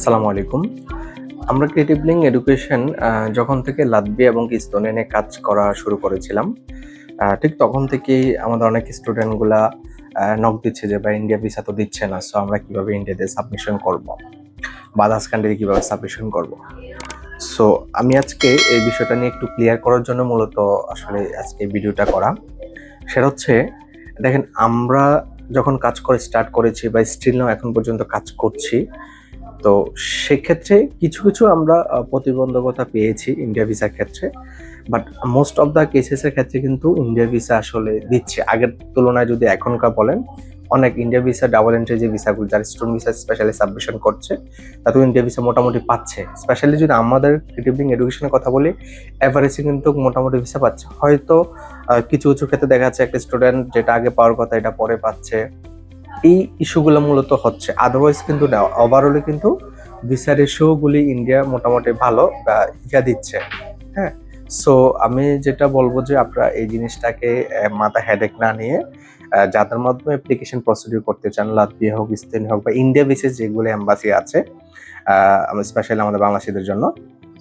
আসসালামু আলাইকুম। আমরা ক্রিয়েটিভ লিং এডুকেশন যখন থেকে লাতবি এবং ইস্তোনিয়া নিয়ে কাজ করা শুরু করেছিলাম ঠিক তখন থেকেই আমাদের অনেক স্টুডেন্টগুলা নক দিচ্ছে যে বা ইন্ডিয়া ভিসা তো দিচ্ছে না সো আমরা কীভাবে ইন্ডিয়াতে সাবমিশন করব? বা আদার্স কান্ট্রিতে কীভাবে সাবমিশন করব? সো আমি আজকে এই বিষয়টা নিয়ে একটু ক্লিয়ার করার জন্য মূলত আসলে আজকে ভিডিওটা করা। সেটা হচ্ছে, দেখেন, আমরা যখন কাজ করে স্টার্ট করেছি বা স্টিল এখন পর্যন্ত কাজ করছি তো সেক্ষেত্রে কিছু কিছু আমরা প্রতিবন্ধকতা পেয়েছি ইন্ডিয়া ভিসার ক্ষেত্রে বাট মোস্ট অফ দ্য কেসেসের ক্ষেত্রে কিন্তু ইন্ডিয়া ভিসা আসলে দিচ্ছে। আগের তুলনায় যদি এখনকার বলেন, অনেক ইন্ডিয়া ভিসা ডাবল এন্ট্রি যে ভিসাগুলো যারা স্টুডেন্ট ভিসা স্পেশালি সাবমিশন করছে তাতে ইন্ডিয়া ভিসা মোটামুটি পাচ্ছে। স্পেশালি যদি আমাদের ক্রিয়েটিভ এডুকেশনের কথা বলি অ্যাভারেজে কিন্তু মোটামুটি ভিসা পাচ্ছে। হয়তো কিছু কিছু ক্ষেত্রে দেখা যাচ্ছে একটা স্টুডেন্ট যেটা আগে পাওয়ার কথা, এটা পরে পাচ্ছে। এই ইস্যুগুলো মূলত হচ্ছে। আদারওয়াইজ কিন্তু না ওভারঅলে কিন্তু ভিসা রেশিওগুলি ইন্ডিয়া মোটামুটি ভালো বা ইয়া দিচ্ছে। হ্যাঁ? সো আমি যেটা বলব যে আপনারা এই জিনিসটাকে মাথা হেডেক না নিয়ে যাদের মাধ্যমে অ্যাপ্লিকেশন প্রসিডিউর করতে চান লাতভিয়া হোক স্পেন হোক বা ইন্ডিয়া বিশেষ যেগুলো অ্যাম্বাসি আছে স্পেশালি আমাদের বাংলাদেশিদের জন্য।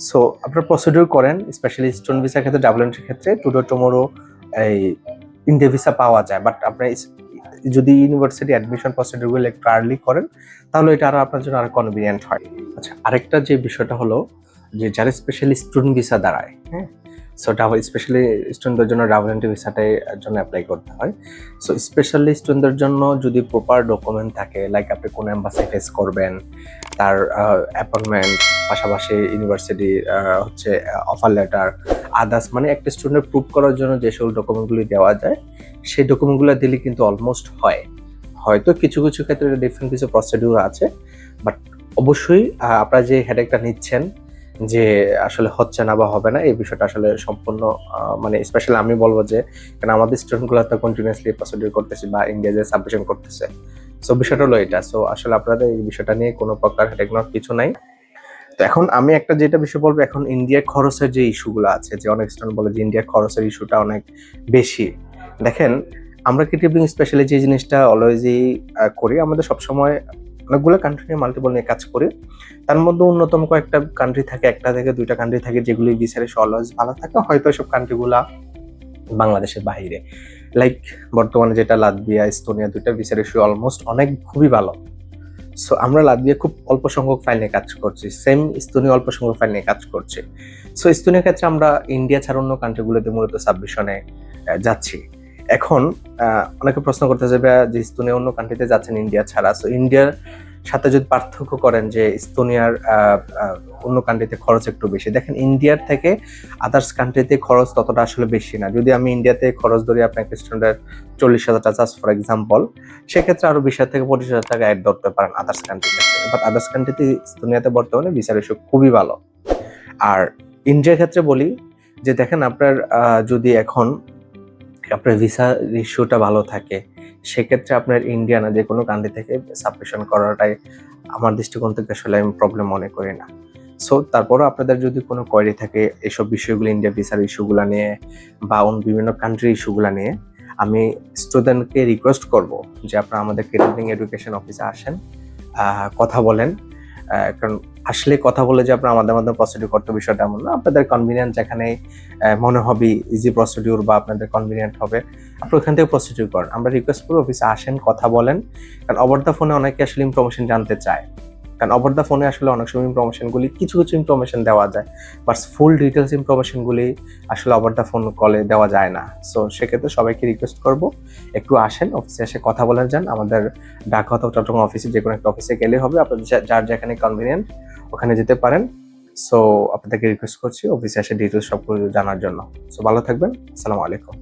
সো আপনারা প্রসিডিউর করেন স্পেশালি স্টুডেন্ট ভিসার ক্ষেত্রে ডাবল এন্ট্রির ক্ষেত্রে টুডো টুমোরো এই ইন্ডিয়া ভিসা পাওয়া যায়। বাট আপনার যদি ইউনিভার্সিটি অ্যাডমিশন প্রসিডিউরগুলো একটু আর্লি করেন, তাহলে এটা আরও আপনার জন্য আরও কনভিনিয়েন্ট হয়। আচ্ছা আরেকটা যে বিষয়টা হলো যে যারা স্পেশালি স্টুডেন্ট ভিসা দাঁড়ায় হ্যাঁ সো ডাবল স্পেশালি স্টুডেন্টদের জন্য ডাবল এন্ট্রি ভিসাটাই জন্য অ্যাপ্লাই করতে হয়। সো স্পেশালি স্টুডেন্টদের জন্য যদি প্রপার ডকুমেন্ট থাকে লাইক আপনি কোন এম্বাসি ফেস করবেন, তার অ্যাপয়েন্টমেন্ট পাশাপাশি ইউনিভার্সিটি হচ্ছে অফার লেটার আদার্স মানে একটা স্টুডেন্ট প্রুভ করার জন্য যে সকল ডকুমেন্টগুলি দেওয়া যায়, সেই ডকুমেন্টগুলো দিলে কিন্তু অলমোস্ট হয়। হয়তো কিছু কিছু ক্ষেত্রে ডিফারেন্ট কিছু প্রসিডিউর আছে বাট অবশ্যই আপনারা যে হেডেকটা নিচ্ছেন যে আসলে হচ্ছে না বা হবে না, এই বিষয়টা আসলে সম্পূর্ণ মানে স্পেশালি আমি বলব যে কারণ আমাদের স্টুডেন্টগুলো তো কন্টিনিউসলি প্রসিডিউর করতেছে বা ইন্ডিয়াতে সাবমিশন করতেছে। সো বিষয়টা হলো এটা। সো আসলে আপনাদের এই বিষয়টা নিয়ে কোনো প্রকার হেডেক কিছু নাই। তো এখন আমি একটা যেটা বিষয় বলব, এখন ইন্ডিয়ার খরচের যে ইস্যুগুলো আছে, যে অনেক স্টুডেন্ট বলে যে ইন্ডিয়ার খরচের ইস্যুটা অনেক বেশি। দেখেন, আমরা ক্রিয়েটিভ স্পেশালি যে জিনিসটা অলওয়েজই করি, আমাদের সবসময় অনেকগুলো কান্ট্রি নিয়ে মাল্টিপল নিয়ে কাজ করি। তার মধ্যে অন্যতম কয়েকটা কান্ট্রি থাকে, একটা থেকে দুইটা কান্ট্রি থাকে যেগুলি বিচারে অলওয়েজ ভালো থাকে। হয়তো সব কান্ট্রিগুলা বাংলাদেশের বাইরে লাইক বর্তমানে যেটা লাতভিয়া ইস্তোনিয়া দুইটা বিচার ইস্যু অলমোস্ট অনেক খুবই ভালো। সো আমরা লাতভিয়া খুব অল্প সংখ্যক ফাইল নিয়ে কাজ করছি। সেম ইস্তোনিয়া অল্প সংখ্যক ফাইল নিয়ে কাজ করছে। সো ইস্তোনিয়ার ক্ষেত্রে আমরা ইন্ডিয়া ছাড়া অন্য কান্ট্রিগুলোতে মূলত সাবমিশনে যাচ্ছি। এখন অনেকে প্রশ্ন করতে যাবে যে ইস্তোনিয়া অন্য কান্ট্রিতে যাচ্ছেন ইন্ডিয়া ছাড়া। সো ইন্ডিয়ার সাথে যদি পার্থক্য করেন যে ইস্তোনিয়ার অন্য কান্ট্রিতে খরচ একটু বেশি, দেখেন ইন্ডিয়ার থেকে আদার্স কান্ট্রিতে খরচ ততটা আসলে বেশি না। যদি আমি ইন্ডিয়াতে খরচ ধরি আপনাকে স্টুডেন্টের চল্লিশ হাজার টাকা ফর এক্সাম্পল সেক্ষেত্রে আরও বিশ থেকে পঁচিশ হাজার টাকা অ্যাড ধরতে পারেন আদার্স কান্ট্রিতে বাট আদার্স কান্ট্রিতে ইস্তোনিয়াতে বর্তমানে বিচার ইস্যু খুবই ভালো। আর ইন্ডিয়ার ক্ষেত্রে বলি যে, দেখেন আপনার যদি এখন আপনার ভিসা ইস্যুটা ভালো থাকে, সেক্ষেত্রে আপনার ইন্ডিয়া না যে কোনো কান্ট্রি থেকে সাবমিশন করাটাই আমার দৃষ্টিকোণ থেকে আসলে আমি প্রবলেম মনে করি না। সো তারপরও আপনাদের যদি কোনো কোয়ারি থাকে এসব বিষয়গুলো ইন্ডিয়া ভিসার ইস্যুগুলো নিয়ে বা অন্য বিভিন্ন কান্ট্রির ইস্যুগুলো নিয়ে, আমি স্টুডেন্টকে রিকোয়েস্ট করব যে আপনারা আমাদের ক্রিয়েটিভিং এডুকেশন অফিসে আসেন কথা বলেন কারণ আসলে কথা বলে যে আপনার আমাদের মাধ্যমে প্রসিডিউর করতে বিষয়টা এমন না। আপনাদের কনভিনিয়েন্ট যেখানে মনে হবে ইজি প্রসিডিউর বা আপনাদের কনভিনিয়েন্ট হবে, আপনি ওখান থেকে প্রসিডিউর করেন। আমরা রিকোয়েস্ট করি অফিসে আসেন, কথা বলেন। কারণ ওভার দ্য ফোনে অনেকে আসলে ইনফরমেশন জানতে চায়। কারণ ওভার দ্য ফোনে আসলে অনেক সময় ইনফরমেশনগুলি কিছু কিছু ইনফরমেশন দেওয়া যায় বাট ফুল ডিটেলস ইনফরমেশনগুলি আসলে ওভার দ্য ফোন কলে দেওয়া যায় না। সো সেক্ষেত্রে সবাইকে রিকোয়েস্ট করব, একটু আসেন অফিসে এসে কথা বলে যান। আমাদের ঢাকা অথবা চট্টগ্রাম অফিসে যে কোনো একটা অফিসে গেলে হবে। আপনাদের যার যেখানে কনভিনিয়েন্ট ওখানে যেতে পারেন। সো আপনাদেরকে রিকোয়েস্ট করছি অফিসে এসে ডিটেলস সব কিছু জানার জন্য। সো ভালো থাকবেন। আসসালামু আলাইকুম।